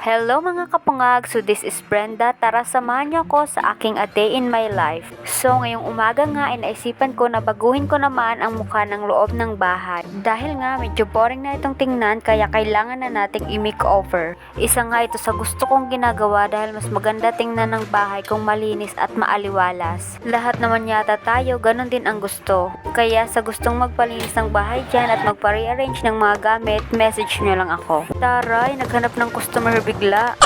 Hello mga kapungag, so this is Brenda. Tara samahan niyo ako sa aking A Day in My Life. So ngayong umaga nga ay naisipan ko na baguhin ko naman ang mukha ng loob ng bahay. Dahil nga medyo boring na itong tingnan kaya kailangan na nating i-makeover. Isa nga ito sa gusto kong ginagawa dahil mas maganda tingnan ng bahay kung malinis at maaliwalas. Lahat naman yata tayo, ganun din ang gusto. Kaya sa gustong magpalinis ng bahay dyan at magpa-rearrange ng mga gamit, message nyo lang ako. Taray, naghanap ng customer bigla.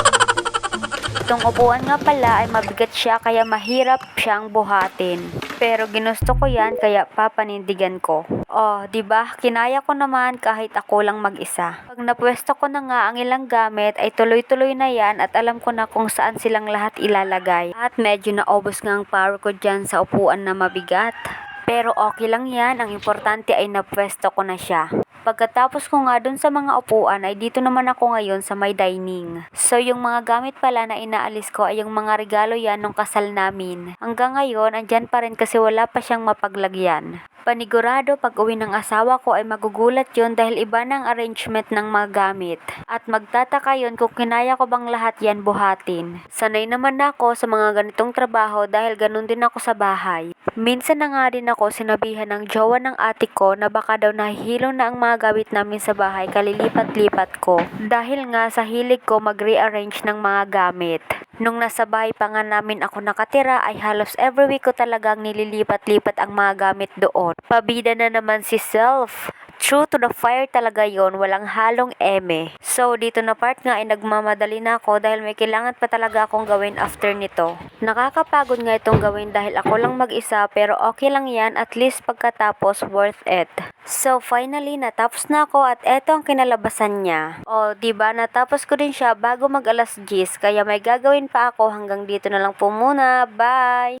Itong upuan nga pala ay mabigat siya kaya mahirap siyang buhatin. Pero ginusto ko yan kaya papanindigan ko. Oh, 'di ba? Kinaya ko naman kahit ako lang mag-isa. Pag napwesto ko na nga ang ilang gamit ay tuloy-tuloy na yan at alam ko na kung saan silang lahat ilalagay. At medyo naubos nga ang power ko dyan sa upuan na mabigat. Pero okay lang yan, ang importante ay napwesto ko na siya. Pagkatapos ko nga dun sa mga upuan ay dito naman ako ngayon sa may dining. So yung mga gamit pala na inaalis ko ay yung mga regalo yan nung kasal namin. Hanggang ngayon, andyan pa rin kasi wala pa siyang mapaglagyan. Panigurado pag uwi ng asawa ko ay magugulat yon dahil iba ng arrangement ng mga gamit. At magtataka yon kung kinaya ko bang lahat yan buhatin. Sanay naman ako sa mga ganitong trabaho dahil ganun din ako sa bahay. Minsan na nga din ako sinabihan ng jowa ng ate ko na baka daw nahihilo na ang mga gamit namin sa bahay kalilipat-lipat ko. Dahil nga sa hilig ko mag-rearrange ng mga gamit. Nung nasa bahay pa nga namin ako nakatira ay halos every week ko talagang nililipat-lipat ang mga gamit doon. Pabida na naman si Self. True to the fire talaga yon walang halong eme. So, dito na part nga ay nagmamadali na ako dahil may kailangan pa talaga akong gawin after nito. Nakakapagod nga itong gawin dahil ako lang mag-isa pero okay lang yan at least pagkatapos worth it. So, finally, natapos na ako at eto ang kinalabasan niya. O, di ba natapos ko din siya bago mag alas 10 kaya may gagawin pa ako hanggang dito na lang po muna. Bye!